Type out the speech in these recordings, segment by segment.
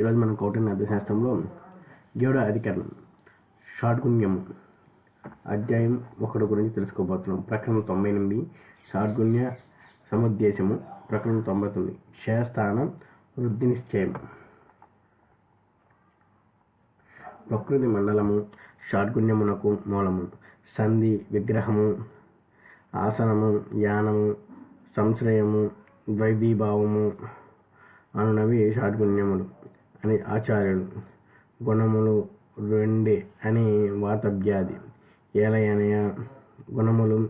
ఈరోజు మనం కౌటిల్య అర్థశాస్త్రంలో ఏడో అధికరణం షాడ్గుణ్యము. అధ్యాయం ఒకటి గురించి తెలుసుకోబోతున్నాం. ప్రకరణం తొంభై ఎనిమిది షాడ్గుణ్య సముద్దేశము. ప్రకరణం తొంభై తొమ్మిది క్షయస్థానం వృద్ధి నిశ్చయం. ప్రకృతి మండలము షాడ్గుణ్యమునకు మూలము. సంధి విగ్రహము ఆసనము యానము సంశ్రయము ద్వైదీభావము అనునవి షాడ్గుణ్యములు. అని ఆచార్యులు. గుణములు రెండే అని వాతవ్యాధి ఏలయనయ గుణములు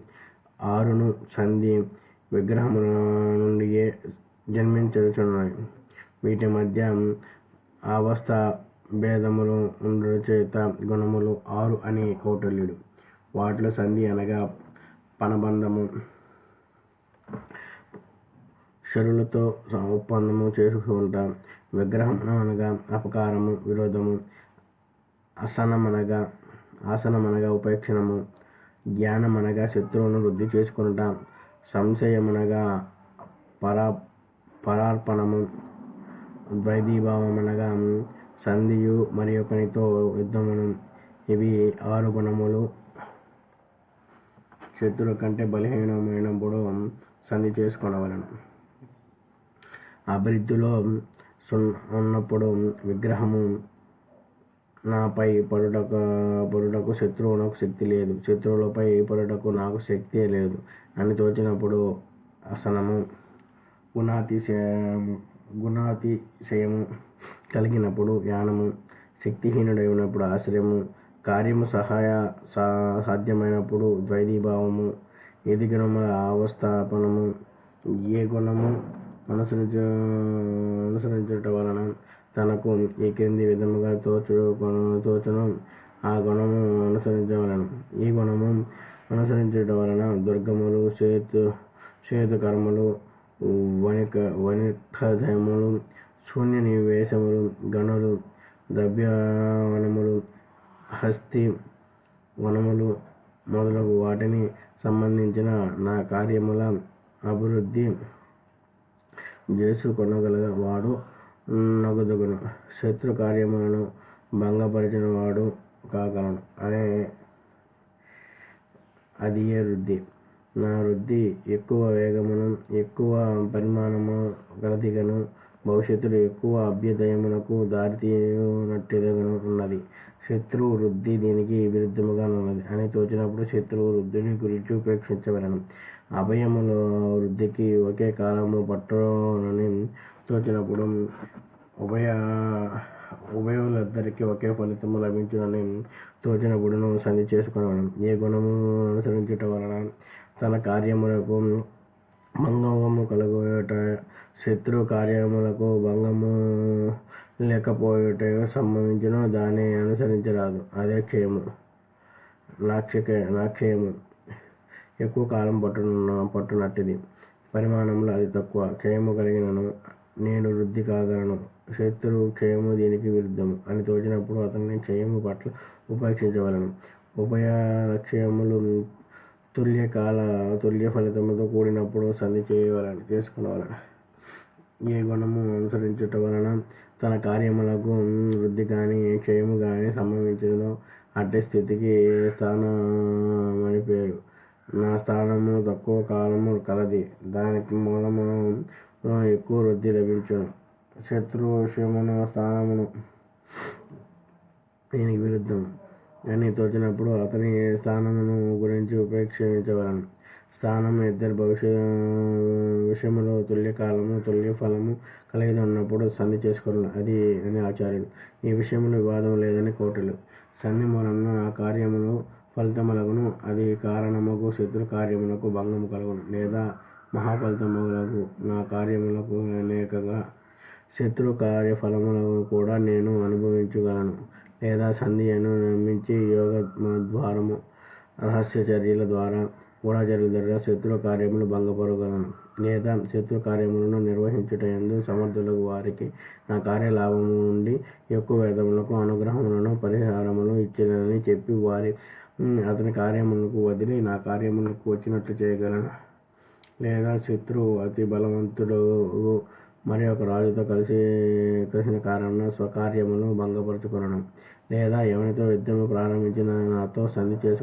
ఆరును సంధి విగ్రహముల నుండియే జన్మించున్నాయి వీటి మధ్య అవస్థ భేదములు ఉండు చేత గుణములు ఆరు అని కౌటిల్యుడు వాటిలో సంధి అనగా పనబంధము. షరులతో ఒప్పందము చేసుకుంటాం. విగ్రహం అనగా అపకారము విరోధము అసనమనగా ఆసనమనగా ఉపేక్షణము జ్ఞానమనగా శత్రువును వృద్ధి చేసుకునుట సంశయమనగా పరా పరార్పణము ద్వైదీభావమనగా సంధియు మరి ఒకనితో యుద్ధమును. ఇవి ఆరు గుణములు. శత్రువు కంటే బలహీనమైనప్పుడు సంధి చేసుకొనవలను. అభివృద్ధిలో ఉన్నప్పుడు విగ్రహము నాపై పడుటకు పడుటకు శత్రువునకు శక్తి లేదు. శత్రువులపై పడుటకు నాకు శక్తి లేదు. అని తోచినప్పుడు అసనము గుణాతిశయము గుణాతిశయము కలిగినప్పుడు యానము శక్తిహీనుడై ఉన్నప్పుడు ఆశ్రయము కార్యము సహాయ సాధ్యమైనప్పుడు ద్వైదీభావము ఏది గుణముల అవస్థాపనము ఏ గుణము అనుసరించ అనుసరించుట వలన తనకు ఈ క్రింది విధముగా తోచు తోచును? ఆ గుణము అనుసరించవలను ఈ గుణము అనుసరించుట వలన దుర్గములు చేతు చేతు కర్మలు వణిక వణికధములు శూన్య నివేశములు గణులు ద్రవ్యవనములు హస్తి వనములు మొదలగు వాటిని సంబంధించిన నా కార్యముల అభివృద్ధి చేసుకొనగల వాడు నగుదగును. శత్రు కార్యములను భంగపరిచిన వాడు కాగలను అనే అది ఏ వృద్ధి? నా వృద్ధి ఎక్కువ వేగమును ఎక్కువ పరిమాణము గలదిగను. భవిష్యత్తులో ఎక్కువ అభ్యుదయమునకు దారితీయునట్టుగాను ఉన్నది శత్రువు వృద్ధి దీనికి విరుద్ధముగా ఉన్నది. అని తోచినప్పుడు శత్రువు వృద్ధిని గురించి ఉపేక్షించవలను. అభయముల వృద్ధికి ఒకే కాలము పట్టునని తోచినప్పుడు ఉభయ ఉభయులిద్దరికి ఒకే ఫలితము లభించునని తోచినప్పుడును సంధి చేసుకునవలను. ఏ గుణము అనుసరించుట వలన తన కార్యములకు భంగము కలుగుట శత్రు కార్యములకు భంగము లేకపోయుట సంబంధించిన దాన్ని అనుసరించరాదు. అదే క్షయము నాక్షక నాక్షయము ఎక్కువ కాలం పట్టున పట్టునట్టిది. పరిమాణంలో అది తక్కువ. క్షయము కలిగినను. నేను వృద్ధి కాగలను. శత్రువు క్షయము దీనికి విరుద్ధము. అని తోచినప్పుడు అతన్ని క్షయము పట్ల ఉపేక్షించవలను. ఉభయ తుల్యకాల తుల్య కాల తుల్య ఫలితముతో కూడినప్పుడు సంధి చేయవలని చేసుకునవలను. ఏ గుణము అనుసరించుట వలన తన కార్యములకు వృద్ధి కానీ క్షయము కానీ సంభవించదో అట్టి స్థితికి స్థానమని పేరు. నా స్థానము తక్కువ కాలము కలది. దానికి మూలము ఎక్కువ వృద్ధి లభించును. శత్రు విషయమును స్థానమును దీనికి విరుద్ధం అని తోచినప్పుడు అతని స్థానమును గురించి ఉపేక్షించవలను. స్థానం ఇద్దరు భవిష్య విషయములో తుల్యకాలము తుల్య ఫలము కలిగి ఉన్నప్పుడు సంధి చేసుకోవాలి అది అని ఆచార్యులు. ఈ విషయంలో వివాదం లేదని కోటలు సంధి మూలంగా ఆ కార్యములు ఫలితములగును అది కారణముకు శత్రు కార్యములకు భంగము కలుగును లేదా మహాఫలితములకు నా కార్యములకు అనేకగా శత్రు కార్య ఫలములను కూడా నేను అనుభవించగలను లేదా సంధియను నిర్మించి యోగ ద్వారము రహస్య చర్యల ద్వారా కూడా ద్వారా శత్రు కార్యములు భంగపరగలను లేదా శత్రు కార్యములను నిర్వహించుట ఎందు సమర్థులకు వారికి నా కార్యలాభము నుండి ఎక్కువ వేదములకు అనుగ్రహములను పరిహారములు ఇచ్చినని చెప్పి వారి అతని కార్యములకు వదిలి నా కార్యములకు వచ్చినట్లు చేయగలను లేదా శత్రువు అతి బలవంతుడు మరి ఒక రాజుతో కలిసి కలిసిన కారణంన స్వకార్యమును భంగపరచుకొనడం లేదా ఎవరితో యుద్ధము ప్రారంభించిన నాతో సంధి చేసుకు